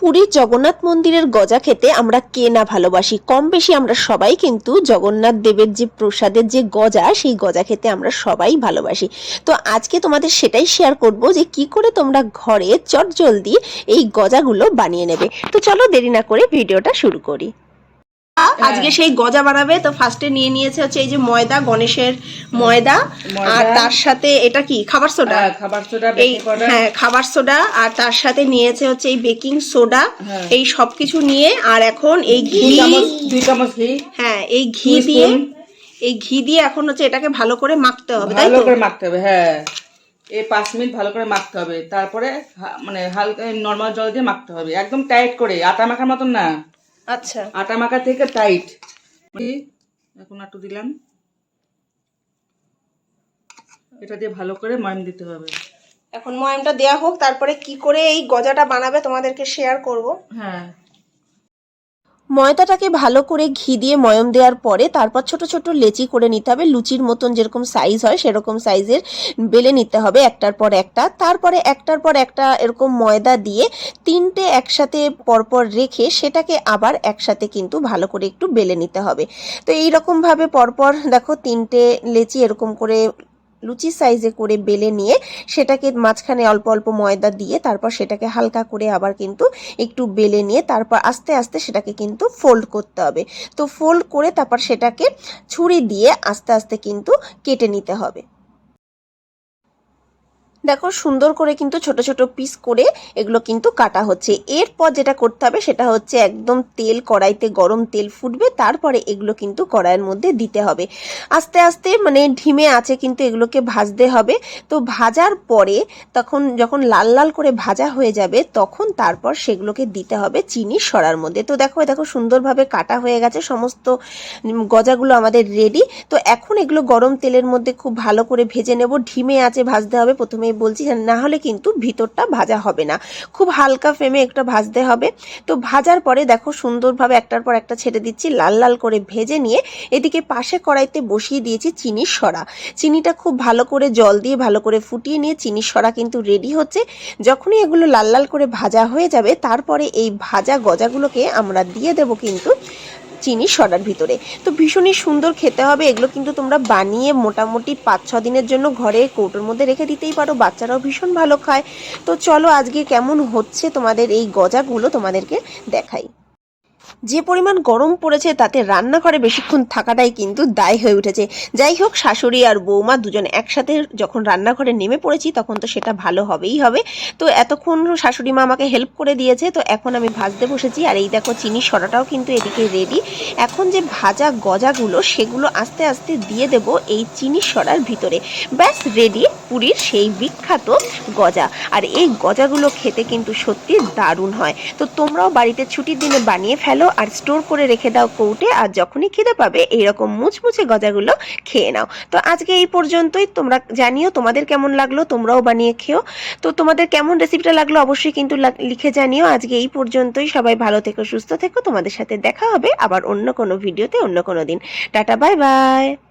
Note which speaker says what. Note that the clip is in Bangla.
Speaker 1: পুরীর জগন্নাথ মন্দিরের গজা খেতে আমরা কে না ভালোবাসি? কম বেশি আমরা সবাই কিন্তু জগন্নাথ দেবের যে প্রসাদের যে গজা, সেই গজা খেতে আমরা সবাই ভালোবাসি। তো আজকে তোমাদের সেটাই শেয়ার করব যে কি করে তোমরা ঘরে চটজলদি এই গজাগুলো বানিয়ে নেবে। তো চলো দেরি না করে ভিডিওটা শুরু করি। আজকে সেই গজা বানাবে তো ফার্স্টে নিয়ে নিয়েছে হচ্ছে এই যে ময়দা গণেশের ময়দা। আর তার সাথে এটা কি? খাবার সোডা?
Speaker 2: হ্যাঁ, খাবার সোডা
Speaker 1: এই হ্যাঁ খাবার সোডা। আর তার সাথে নিয়েছে হচ্ছে এই বেকিং সোডা
Speaker 2: হ্যাঁ।
Speaker 1: এই সবকিছু নিয়ে আর এখন এই ঘি
Speaker 2: দুই চামচ ঘি।
Speaker 1: হ্যাঁ এই ঘি দিয়ে এই ঘি দিয়ে এখন হচ্ছে এটাকে ভালো করে মাখতে হবে তাই
Speaker 2: ভালো করে মাখতে হবে হ্যাঁ। এই পাঁচ মিনিট ভালো করে মাখতে হবে। তারপরে মানে হালকা নর্মাল জল দিয়ে মাখতে হবে। একদম টাইট করে আটা মাখার মতন না।
Speaker 1: আচ্ছা।
Speaker 2: আটা মাখা থেকে টাইট এখন একটু দিলাম। এটা দিয়ে ভালো করে ময়ম দিতে হবে।
Speaker 1: এখন ময়মটা দেয়া হোক তারপরে কি করে এই গজাটা বানাবে তোমাদেরকে শেয়ার করব।
Speaker 2: হ্যাঁ।
Speaker 1: ময়দাটাকে ভালো করে ঘি দিয়ে ময়ম দেওয়ার পরে তারপর ছোট ছোট লেচি করে নিতে হবে। লুচির মতন যেরকম সাইজ হয়, সেরকম সাইজের বেলে নিতে হবে একটার পর একটা। তারপরে একটার পর একটা এরকম ময়দা দিয়ে তিনটে একসাথে পরপর রেখে সেটাকে আবার একসাথে কিন্তু ভালো করে একটু বেলে নিতে হবে। তো এইরকমভাবে পরপর দেখো তিনটে লেচি এরকম করে লুচি সাইজে করে বেলে নিয়ে সেটাকে মাঝখানে অল্প অল্প ময়দা দিয়ে তারপর সেটাকে হালকা করে আবার কিন্তু একটু বেলে নিয়ে তারপর আস্তে আস্তে সেটাকে কিন্তু ফোল্ড করতে হবে। তো ফোল্ড করে তারপর সেটাকে ছুরি দিয়ে আস্তে আস্তে কিন্তু কেটে নিতে হবে। দেখো, সুন্দর করে কিন্তু ছোট ছোট পিস করে এগুলো কিন্তু কাটা হচ্ছে। এরপর যেটা করতে হবে, সেটা হচ্ছে একদম তেল, কড়াইতে গরম তেল ফুটবে, তারপরে এগুলো কিন্তু কড়াইয়ের মধ্যে দিতে হবে। আস্তে আস্তে মানে ঢিমে আছে কিন্তু এগুলোকে ভাজতে হবে। তো ভাজার পরে তখন যখন লাল লাল করে ভাজা হয়ে যাবে, তখন তারপর সেগুলোকে দিতে হবে চিনি সরার মধ্যে। তো দেখো দেখো সুন্দরভাবে কাটা হয়ে গেছে, সমস্ত গজাগুলো আমাদের রেডি তো এখন এগুলো গরম তেলের মধ্যে খুব ভালো করে ভেজে নেব। ঢিমে আছে, ভাজতে হবে। প্রথমেই বলছি না হলে কিন্তু ভিতরটা ভাজা হবে না। খুব হালকা ফ্লেমে একটা ভাজতে হবে। তো ভাজার পরে দেখো সুন্দরভাবে একটার পর একটা ছেড়ে দিচ্ছি, লাল লাল করে ভেজে নিয়ে এদিকে পাশে কড়াইতে বসিয়ে দিয়েছি চিনির সরা চিনিটা খুব ভালো করে জল দিয়ে ভালো করে ফুটিয়ে নিয়ে চিনির সরা কিন্তু রেডি হচ্ছে। যখনই এগুলো লাল লাল করে ভাজা হয়ে যাবে, তারপরে এই ভাজা গজাগুলোকে আমরা দিয়ে দেব কিন্তু চিনি সরার ভিতরে। তো ভীষণই সুন্দর খেতে হবে, এগুলো কিন্তু তোমরা বানিয়ে মোটামুটি পাঁচ, ছ দিনের জন্য ঘরে কৌটোর মধ্যে রেখে দিতেই পারো, বাচ্চারাও ভীষণ ভালো খায়। তো চলো আজকে কেমন হচ্ছে তোমাদের এই গজাগুলো তোমাদেরকে দেখাই। যে পরিমাণ গরম পড়েছে তাতে রান্নাঘরে বেশিক্ষণ থাকাটাই কিন্তু দায় হয়ে উঠেছে। যাই হোক, শাশুড়ি আর বৌমা দুজন একসাথে যখন রান্নাঘরে নেমে পড়েছি, তখন তো সেটা ভালো হবেই হবে। তো এতক্ষণ শাশুড়ি মা আমাকে হেল্প করে দিয়েছে, তো এখন আমি ভাজতে বসেছি। আর এই দেখো চিনি সরাটাও কিন্তু এদিকে রেডি এখন যে ভাজা গজাগুলো, সেগুলো আস্তে আস্তে দিয়ে দেব এই চিনি সরার ভিতরে। ব্যাস রেডি পুরীর সেই বিখ্যাত গজা। আর এই গজাগুলো খেতে কিন্তু সত্যি দারুণ হয়। তো তোমরাও বাড়িতে ছুটির দিনে বানিয়ে ফেলো আর স্টোর করে রেখে দাও কৌটে, আর যখনই খিদে পাবে, এইরকম মুচমুচে গজাগুলো খেয়ে নাও। তো আজকে এই পর্যন্তই। তোমরা জানিও তোমাদের কেমন লাগল, তোমরাও বানিয়ে খেও। তো তোমাদের কেমন রেসিপিটা লাগল অবশ্যই কিন্তু লিখে জানিও। আজকে এই পর্যন্তই। সবাই ভালো থেকো, সুস্থ থেকো। তোমাদের সাথে দেখা হবে আবার অন্য কোনো ভিডিওতে অন্য কোনো দিন। Tata bye bye